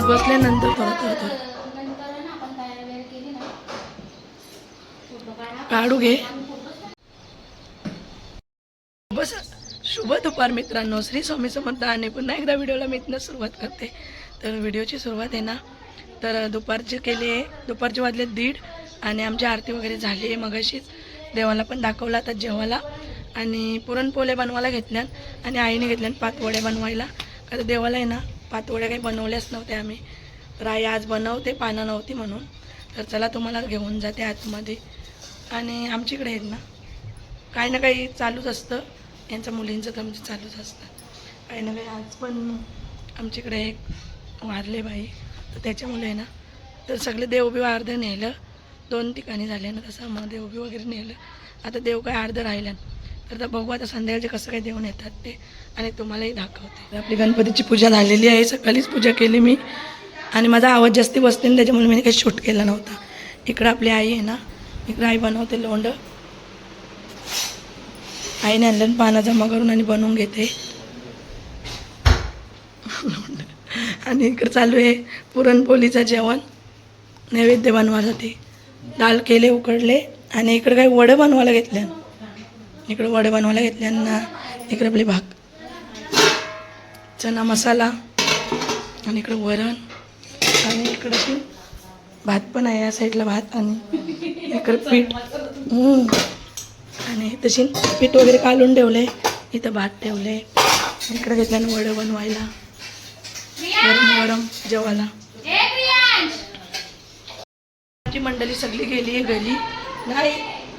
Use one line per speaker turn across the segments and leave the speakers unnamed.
बस बसल्यानंतर थोडं थोडं थोडं
काढू
घे. बस. शुभ दुपार मित्रांनो. श्री स्वामी समर्थ आणि पुन्हा एकदा व्हिडिओला मी इथनं सुरुवात करते. तर व्हिडिओची सुरुवात आहे ना. तर दुपारची केली आहे दुपारचे वाजले दीड आणि आमची आरती वगैरे झाली आहे मगाशीच. देवाला पण दाखवला आता जेवायला. आणि पुरणपोळे बनवायला घेतल्यान आणि आईने घेतल्यान पातवडे बनवायला. आता देवाला आहे ना पातोळ्या काही बनवल्याच नव्हत्या आम्ही. तर आई आज बनवते पानं नव्हती म्हणून. तर चला तुम्हाला घेऊन जाते आतमध्ये. आणि आमच्याकडे आहेत ना काही ना काही चालूच असतं. यांच्या मुलींचं तर म्हणजे चालूच असतं. काही ना काही आज पण आमच्याकडे एक वारले बाई. तर त्याच्यामुळे आहे ना तर सगळे देवबी अर्धं नेलं. दोन ठिकाणी झाले ना तसं मग देवबी वगैरे नेलं. आता देव काय अर्धं राहिलं तर आता बघू आता संध्याकाळचे कसं काय देऊन येतात ते. आणि तुम्हालाही दाखवते. आपली गणपतीची पूजा झालेली आहे. सकाळीच पूजा केली मी. आणि माझा आवाज जास्ती बसते ना त्याच्यामुळे मी काही शूट केला नव्हता. इकडं आपली आई आहे ना. इकडं आई बनवते लोंड आईने आणलं पानं जमा करून आणि बनवून घेते. आणि इकडं चालू आहे पुरणपोळीचं जेवण. नैवेद्य बनवायसाठी. दाल केले उकडले. आणि इकडं काही वडं बनवायला घेतल्या इकडं वडे बनवायला घेतल्यांना इकडं आपली भाक. चना मसाला आणि इकडं वरण आणि इकडं ती भात पण आहे या साईडला भात आणि इकडं पीठ. आणि तशी पीठ वगैरे काढून ठेवले इथं भात ठेवले. इकडे घेतल्यानं वडं बनवायला. गरम गरम जेवायला. मंडळी सगळी गेली आहे घरी. नाही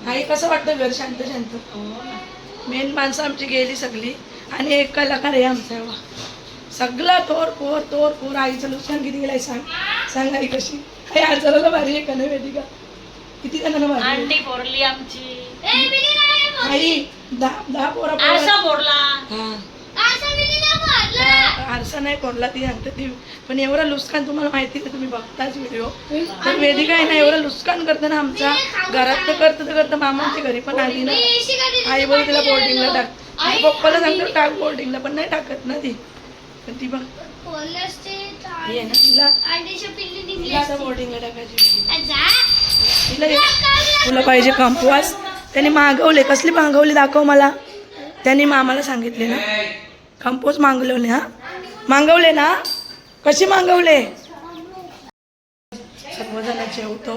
आई कसं वाटतं घर शांत शांत? मेन माणसं आमची गेली सगळी. आणि एक कलाकार आहे आमचा एवढा. सगळा तोर पोर तोर पोर आईचं नुकसान किती गेलाय सांग. सांग आई कशी. आई आजाराला भारी आहे का नाही वेदिका किती जणांना भारी
फोडली आमची.
आई दहा दहा पोरा.
फोडला.
हा. आरसा नाही कोणला ती सांगते ती. पण एवढं लुस्कान तुम्हाला माहिती आहे तुम्ही बघताच व्हिडिओ तर वेदिका आहे ना एवढं लुस्कान करतं ना आमचा. घरात तर करतं तर करतं. मामाच्या घरी पण आली ना. आई बोल तिला बोर्डिंगला टाक. पप्पाला सांगतो टाक बोर्डिंगला पण नाही टाकत ना ती. पण ती बघ. आहे ना तिला तिला आता बोर्डिंगला टाकायची वेदिका. तिला तुला पाहिजे कंपवास त्याने मागवले. कसली मागवली दाखव मला. त्यांनी मामाला सांगितले ना. कंपोज मागवले हा. मागवले ना? कसे मागवले? सर्वजण जेवतो.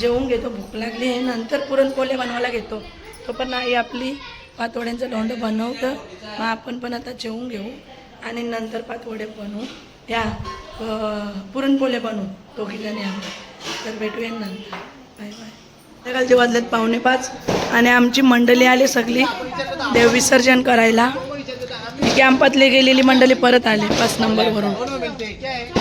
जेवून घेतो. भूक लागली आहे. नंतर पुरणपोले बनवायला घेतो. तो पण आई आपली पातोड्यांचं लोंढं बनवतं. मग आपण पण आता जेवून घेऊ आणि नंतर पातोडे बनवू. या पुरणपोले पुरणपोळे बनवू. दोघीजणी आम्ही. तर भेटूया नंतर. Bye bye. संध्याकाळचे वाजलेत पावणे पाच आणि आमची मंडळी आली सगळी. देव विसर्जन करायला. कॅम्पातली गेलेली मंडळी परत आली पाच नंबरवरून.
दोनों मिलते हैं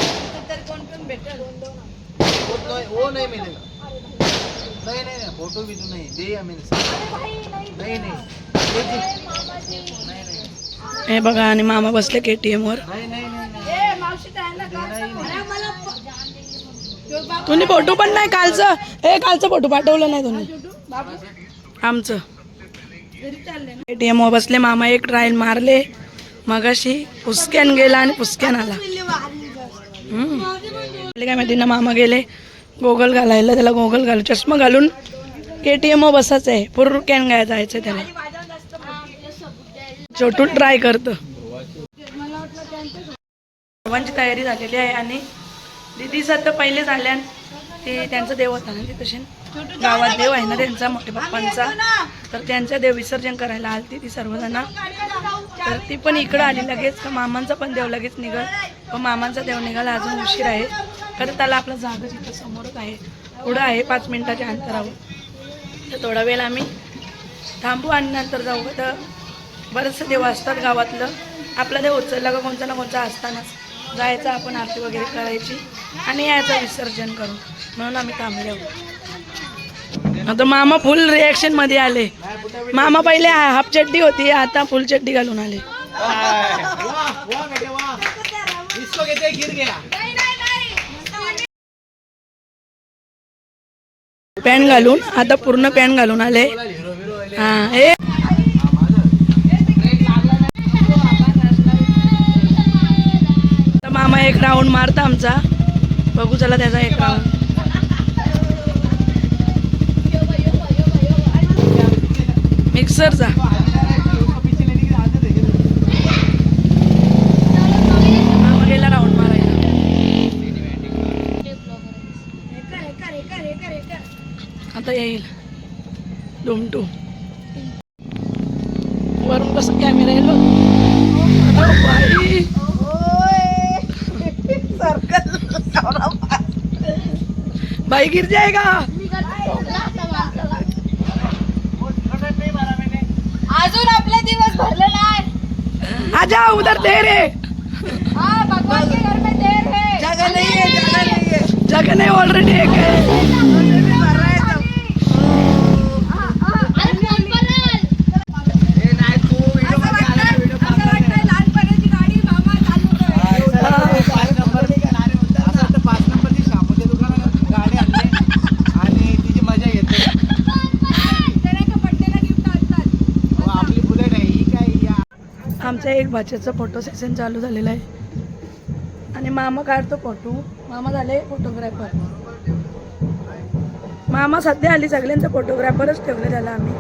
फोटो
बघा आणि मामा बसले के टी एमवर
नहीं नहीं नहीं
तुम्ही फोटो पण नाही कालचं. हे कालचं फोटो पाठवलं नाही तुम्ही. आमचं. ए टी एमवर बसले मामा एक ट्रायल मारले. मगाशी पुस्क्यान गेला आणि पुस्क्यान आला. काय माहिती ना मामा गेले गोगल घालायला त्याला गोगल घालू चष्मा घालून के टी एम बसायचं आहे पूर्ण कॅन गाय जायचं त्याला. छोटू ट्राय करतो. सर्वांची तयारी झालेली आहे आणि दिदी तर पहिले झाल्यान ते त्यांचं देव होता ना ते तसे गावात देव आहे ना त्यांचा मोठे पप्पांचा. तर त्यांचा देव विसर्जन करायला आलती ती सर्वजण. तर ती पण इकडं आली लगेच. का मामांचा पण देव लगेच निघल. पण मामांचा देव निघाला अजून उशीर आहे. खरं त्याला आपला जागा जिथं समोरच आहे. पुढं आहे पाच मिनिटाच्या अंतरावर. तर थोडा वेळ आम्ही थांबू आणि नंतर जाऊ. तर बरंचसं देव असतात गावातलं. आपला देव उचलला का कोणता ना कोणता असतानाच जायचं आपण आरती वगैरे करायची आणि यायचं विसर्जन करू म्हणून आम्ही थांबले आहोत. आता मामा फुल रिॲक्शनमध्ये आले. मामा पहिले हाफ चड्डी होती आता फुल चड्डी घालून आले. पॅन घालून आता पूर्ण पॅन घालून आले. हा हे. मामा एक राऊंड मारता आमचा. बघू चला त्याचा एक राऊंड मामा गेला राऊंड मारायला. आता येईल. डुमटू वरून कसं कॅमेरा येईल. अरे बाई. बाई गिर जाएगा
अजून आपले दिवस भरले नाही
आजा उधर देर है.
हाँ भगवान के घर में देर है.
जगह नहीं है जगह नहीं है.
जगह नहीं ऑलरेडी एक है
हाँ, हाँ, अरे फोन पर नाही.
ए, नाही तू व्हिडिओमध्ये आला व्हिडिओ
असं वाटतंय लहानपणाची गाडी मामा चालवतोय.
पाच नंबर असं वाटतं पाच नंबरची शापूच्या दुकानात गाडी आणली आणि तिची मजा घेते
ते नाही का बड्डेला गिफ्ट आणतात
मग आपली बुलेट आहे ही काय ही आ-
आमच्या एक भाच्याचं फोटो सेशन चालू झालेलं आहे. आणि मामा काढतो फोटो मामा झाले फोटोग्राफर मामा सध्या आली सगळ्यांचा फोटोग्राफरच ठेवले त्याला आम्ही.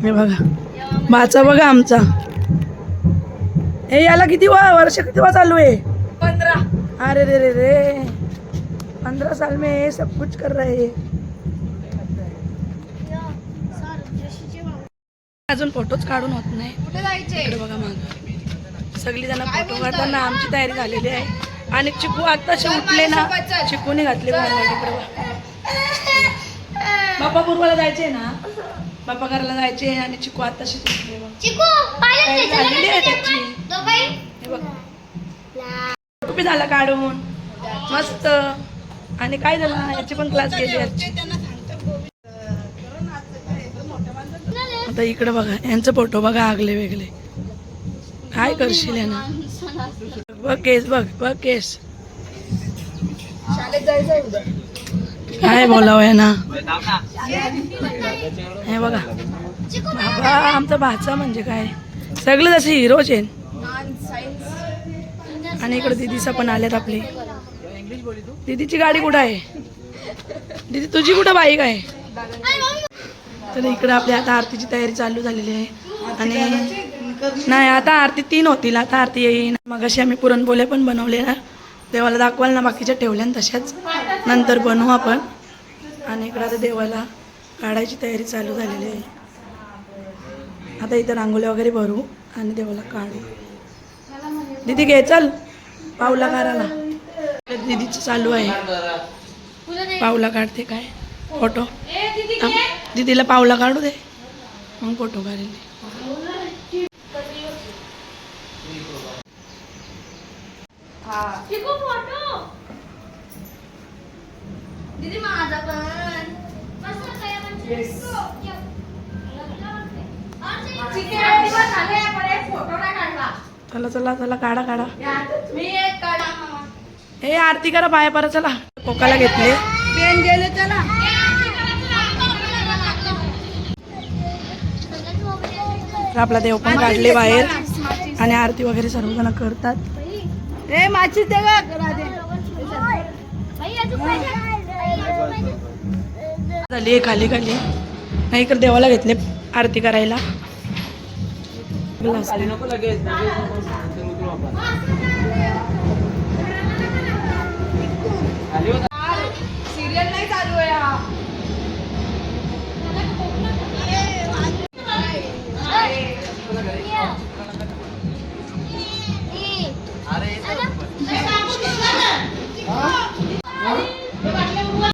हे बघा भाचा बघा आमचा. हे याला किती वा वर्ष किती वा चालू आहे?
पंधरा.
अरे रे रे रे. पंद्रह साल में सब कुछ कर रहे हैं. अजून फोटोच काढून होत नाही.
कुठे जायचे?
बघा माग. सगळी जण फोटो काढताना आमची तयारी झालेली आहे. आणि चिकू आताशे उठले ना चिकूने घातले बाप्पा पूर्वाला जायचे ना? बाप्पा घराला जायचे आणि चिकू आताशी उठले झालेली आहे त्याची. बघ. झाला काढून. मस्त. आणि काय झालं? याची पण क्लास गेली आजची. आता इकडे बघा यांचं फोटो बघा आगले वेगळे. काय करशील यांना? बघ केस बघ बघ केस. काय बोलावं यांना? हे बघा. बाबा आमचा भाचा म्हणजे काय? सगळे जसे हिरोच आहेत.
नॉन सायन्स
आणि इकडे दिदीचा पण आल्यात आपली. दिदीची गाडी कुठं आहे? दिदी तुझी कुठं बाईक आहे तर इकडं आपल्या आता आरतीची तयारी चालू झालेली आहे. आणि नाही आता आरती तीन होतील. आता आरती येईन. मग अशी आम्ही पुरणपोल्या पण बनवले ना देवाला दाखवाल ना बाकीच्या ठेवल्या ना तशाच. नंतर बनवू आपण. आणि इकडं आता देवाला काढायची तयारी चालू झालेली आहे. आता इथं रांगोळ्या वगैरे भरू आणि देवाला काढू. दीदी घे चल. पावला काढायला. दीदीचं चालू आहे. पावला काढते काय? फोटो. दीदीला पावला काढू दे. मग फोटो काढेल चला चला चला काढा काढा.
मी एक काढा.
हे आरती करा पाया परा चला. कोकाला घेतले.
पेन गेले चला.
तर आपला देव पण काढले बाहेर. आणि आरती वगैरे सर्वजण करतात.
ए माची दे
झाली आहे खाली खाली. नाही इकडे देवाला घेतले आरती करायला.